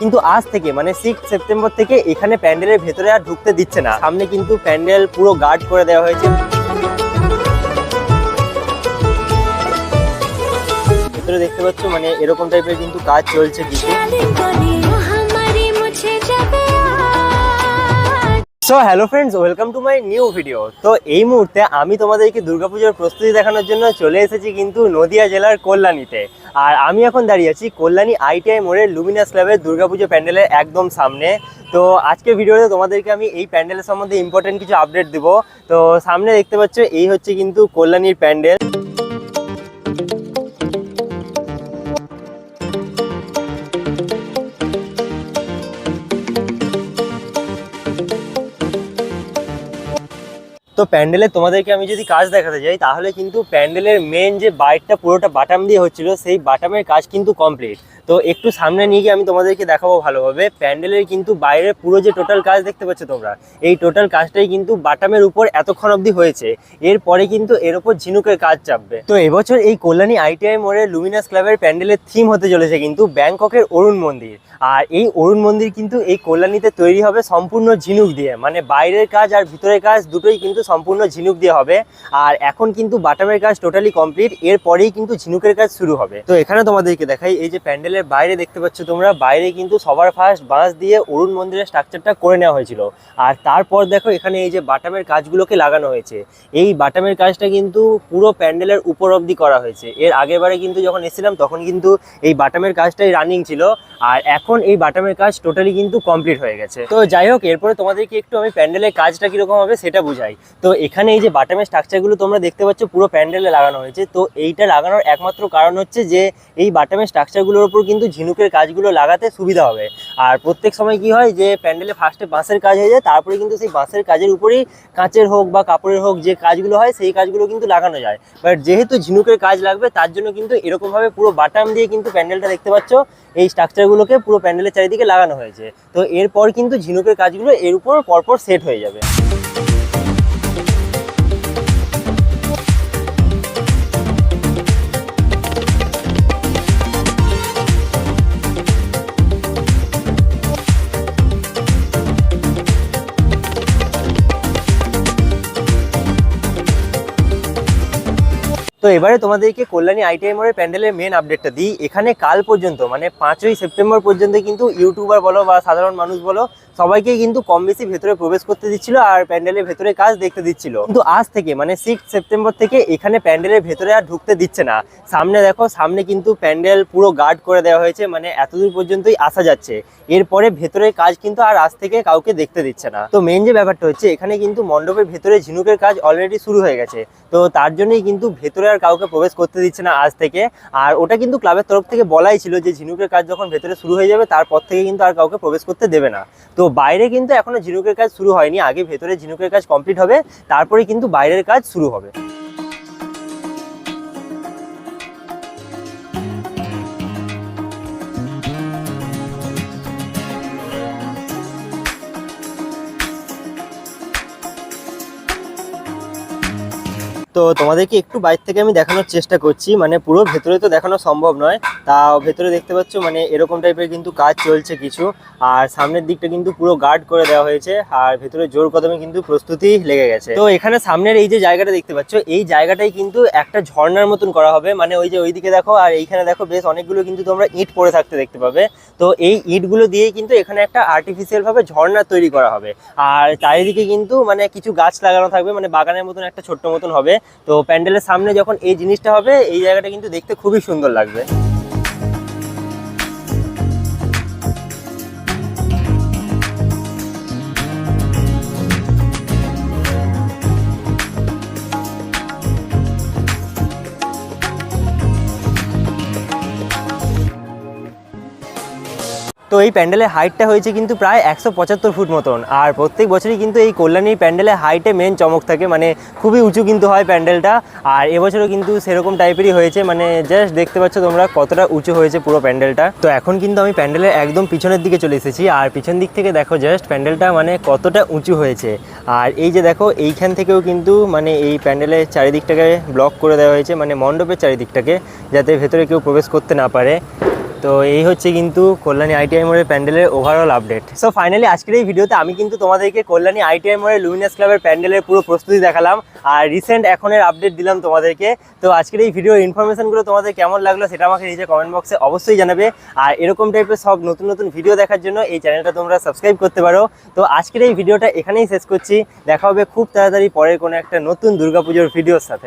কিন্তু আজ থেকে মানে সিক্স সেপ্টেম্বর থেকে এখানে প্যান্ডেলের ভেতরে আর ঢুকতে দিচ্ছে না। সামনে কিন্তু প্যান্ডেল পুরো গার্ড করে দেওয়া হয়েছে। ভেতরে দেখতে পাচ্ছ মানে এরকম টাইপের কিন্তু কাজ চলছে কিছু so hello friends welcome to my new video তো এই মুহূর্তে আমি তোমাদেরকে দুর্গাপুজোর প্রস্তুতি দেখানোর জন্য চলে এসেছি কিন্তু নদিয়া জেলার কল্যাণীতে। আর আমি এখন দাঁড়িয়ে আছি কল্যাণী আইটিআই মোড়ের লুমিনাস ক্লাবের দুর্গাপুজো প্যান্ডেলের একদম সামনে। তো আজকে ভিডিওতে তোমাদেরকে আমি এই প্যান্ডেলের সম্বন্ধে ইম্পর্টেন্ট কিছু আপডেট দেবো। তো সামনে দেখতে পাচ্ছ, এই হচ্ছে কিন্তু কল্যাণীর প্যান্ডেল। তো প্যান্ডেলে তোমাদেরকে আমি যদি কাজ দেখাতে যাই, তাহলে কিন্তু প্যান্ডেলের মেন যে বাইকটা পুরোটা বাটাম দিয়ে হচ্ছিল, সেই বাটামের কাজ কিন্তু কমপ্লিট তো একটু সামনে নিয়ে গিয়ে আমি তোমাদেরকে দেখাবো ভালোভাবে। প্যান্ডেলের কিন্তু বাইরের পুরো যে টোটাল কাজ দেখতে পাচ্ছ তোমরা, এই টোটাল কাজটাই কিন্তু বাটামের উপর এতক্ষণ অবধি হয়েছে। এরপরে কিন্তু এর উপর ঝিনুকের কাজ চাপবে। তো এবছর এই কল্যাণী আইটিআই মোড়ের লুমিনাস ক্লাবের প্যান্ডেলের থিম হতে চলেছে কিন্তু ব্যাংককের অরুণ মন্দির। আর এই অরুণ মন্দির কিন্তু এই কল্যাণীতে তৈরি হবে সম্পূর্ণ ঝিনুক দিয়ে। মানে বাইরের কাজ আর ভিতরের কাজ দুটোই কিন্তু সম্পূর্ণ ঝিনুক দিয়ে হবে। আর এখন কিন্তু বাটামের কাজ টোটালি কমপ্লিট এরপরেই কিন্তু ঝিনুকের কাজ শুরু হবে। তো এখানে তোমাদেরকে দেখাই, এই যে প্যান্ডেলের বাইরে দেখতে পাচ্ছ তোমরা, বাইরে কিন্তু সবার ফার্স্ট বাঁশ দিয়ে অরুণ মন্দিরের স্ট্রাকচারটা করে নেওয়া হয়েছিল। আর তারপর দেখো এখানে এই যে বাটামের কাজগুলোকে লাগানো হয়েছে। এই বাটামের কাজটা কিন্তু পুরো প্যান্ডেলের উপর অব্দি করা হয়েছে। এর আগেরবারে কিন্তু যখন এসেছিলাম, তখন কিন্তু এই বাটামের কাজটাই রানিং ছিল। আর এখন এই বাটামের কাজ টোটালি কিন্তু কমপ্লিট হয়ে গেছে। তো যাই হোক, এরপরে তোমাদেরকে একটু আমি প্যান্ডেলের কাজটা কীরকম হবে সেটা বুঝাই। তো এখানে এই যে বাটামের স্ট্রাকচারগুলো তোমরা দেখতে পাচ্ছ, পুরো প্যান্ডেলে লাগানো হয়েছে। তো এইটা লাগানোর একমাত্র কারণ হচ্ছে যে, এই বাটামের স্ট্রাকচারগুলোর উপর কিন্তু ঝিনুকের কাজগুলো লাগাতে সুবিধা হবে। আর প্রত্যেক সময় কি হয় যে, প্যান্ডেলে ফার্স্টে বাঁশের কাজ হয়ে যায়, তারপরে কিন্তু সেই বাঁশের কাজের উপরেই কাঁচের হোক বা কাপড়ের হোক যে কাজগুলো হয়, সেই কাজগুলো কিন্তু লাগানো যায়। বাট যেহেতু ঝিনুকের কাজ লাগবে, তার জন্য কিন্তু এরকমভাবে পুরো বাটাম দিয়ে কিন্তু প্যান্ডেলটা দেখতে পাচ্ছ, এই স্ট্রাকচারগুলোকে পুরো প্যান্ডেলের চারিদিকে লাগানো হয়েছে। তো এরপর কিন্তু ঝিনুকের কাজগুলো এর উপর পরপর সেট হয়ে যাবে। এবারে তোমাদেরকে কল্যাণী আইটিআই মোড়ের প্যান্ডেলের মেন আপডেটটা দিই। এখানে কাল পর্যন্ত মানে পাঁচই সেপ্টেম্বর পর্যন্ত কিন্তু ইউটিউবার বলো বা সাধারণ মানুষ বলো সবাইকেই কিন্তু কম বেশি ভেতরে প্রবেশ করতে দিচ্ছিল আর প্যান্ডেলের ভেতরে কাজ দেখতে দিচ্ছিল। কিন্তু আজ থেকে মানে সিক্স সেপ্টেম্বর থেকে এখানে প্যান্ডেলের ভেতরে আর ঢুকতে দিচ্ছে না। সামনে দেখো, সামনে কিন্তু প্যান্ডেল পুরো গার্ড করে দেওয়া হয়েছে মানে এতদূর পর্যন্তই আসা যাচ্ছে। এরপরে ভেতরের কাজ কিন্তু আর আজ থেকে কাউকে দেখতে দিচ্ছে না। তো মেন যে ব্যাপারটা হচ্ছে, এখানে কিন্তু মণ্ডপের ভেতরে ঝিনুকের কাজ অলরেডি শুরু হয়ে গেছে। তো তার জন্যই কিন্তু ভেতরে আর কাউকে প্রবেশ করতে দিচ্ছে না আজ থেকে। আর ওটা কিন্তু ক্লাবের তরফ থেকে বলাই ছিল যে ঝিনুকের কাজ যখন ভেতরে শুরু হয়ে যাবে, তারপর থেকে কিন্তু আর কাউকে প্রবেশ করতে দেবে না। তো বাইরে কিন্তু এখনও ঝিনুকের কাজ শুরু হয়নি। আগে ভেতরে ঝিনুকের কাজ কমপ্লিট হবে, তারপরে কিন্তু বাইরের কাজ শুরু হবে। তো তোমাদেরকে একটু বাইরে থেকে আমি দেখানোর চেষ্টা করছি। মানে পুরো ভেতরে তো দেখানো সম্ভব নয়। তা ভেতরে দেখতে পাচ্ছ মানে এরকম টাইপের কিন্তু কাজ চলছে কিছু। আর সামনের দিকটা কিন্তু পুরো গার্ড করে দেওয়া হয়েছে। আর ভেতরে জোর কদমে কিন্তু প্রস্তুতি লেগে গেছে। তো এখানে সামনের এই যে জায়গাটা দেখতে পাচ্ছ, এই জায়গাটাই কিন্তু একটা ঝর্ণার মতন করা হবে। মানে ওই যে ওইদিকে দেখো, আর এইখানে দেখো বেশ অনেকগুলো কিন্তু তোমরা ইট পড়ে থাকতে দেখতে পাবে। তো এই ইটগুলো দিয়েই কিন্তু এখানে একটা আর্টিফিশিয়াল ভাবে ঝর্ণা তৈরি করা হবে। আর চারিদিকে কিন্তু মানে কিছু গাছ লাগানো থাকবে। মানে বাগানের মতন একটা ছোট্ট মতন হবে। তো প্যান্ডেলের সামনে যখন এই জিনিসটা হবে এই জায়গাটা কিন্তু দেখতে খুবই সুন্দর লাগবে। তো এই প্যান্ডেলের হাইটটা হয়েছে কিন্তু প্রায় একশো পঁচাত্তর ফুট মতন। আর প্রত্যেক বছরই কিন্তু এই কল্যাণী প্যান্ডেলের হাইটে মেন চমক থাকে মানে খুবই উঁচু কিন্তু হয় প্যান্ডেলটা। আর এবছরও কিন্তু সেরকম টাইপেরই হয়েছে মানে জাস্ট দেখতে পাচ্ছ তোমরা কতটা উঁচু হয়েছে পুরো প্যান্ডেলটা। তো এখন কিন্তু আমি প্যান্ডেলের একদম পিছনের দিকে চলে এসেছি, আর পিছন দিক থেকে দেখো জাস্ট প্যান্ডেলটা মানে কতটা উঁচু হয়েছে। আর এই যে দেখো, এইখান থেকেও কিন্তু মানে এই প্যান্ডেলের চারিদিকটাকে ব্লক করে দেওয়া হয়েছে মানে মণ্ডপের চারিদিকটাকে, যাতে ভেতরে কেউ প্রবেশ করতে না পারে। তো এই হচ্ছে কিন্তু কল্যাণী আইটিআই মোড়ের প্যান্ডেলের ওভারঅল আপডেট সো ফাইনালি আজকের এই ভিডিওতে আমি কিন্তু তোমাদেরকে কল্যাণী আইটিআই মোড়ের লুমিনাস ক্লাবের প্যান্ডেলের পুরো প্রস্তুতি দেখালাম আর রিসেন্ট এখনের আপডেট দিলাম তোমাদেরকে। তো আজকের এই ভিডিওর ইনফরমেশনগুলো তোমাদের কেমন লাগল সেটা আমাকে নিচে কমেন্ট বক্সে অবশ্যই জানাবে। আর এরকম টাইপের সব নতুন নতুন ভিডিও দেখার জন্য এই চ্যানেলটা তোমরা সাবস্ক্রাইব করতে পারো। তো আজকের এই ভিডিওটা এখানেই শেষ করছি। দেখা হবে খুব তাড়াতাড়ি পরের কোনো একটা নতুন দুর্গাপুজোর ভিডিওর সাথে।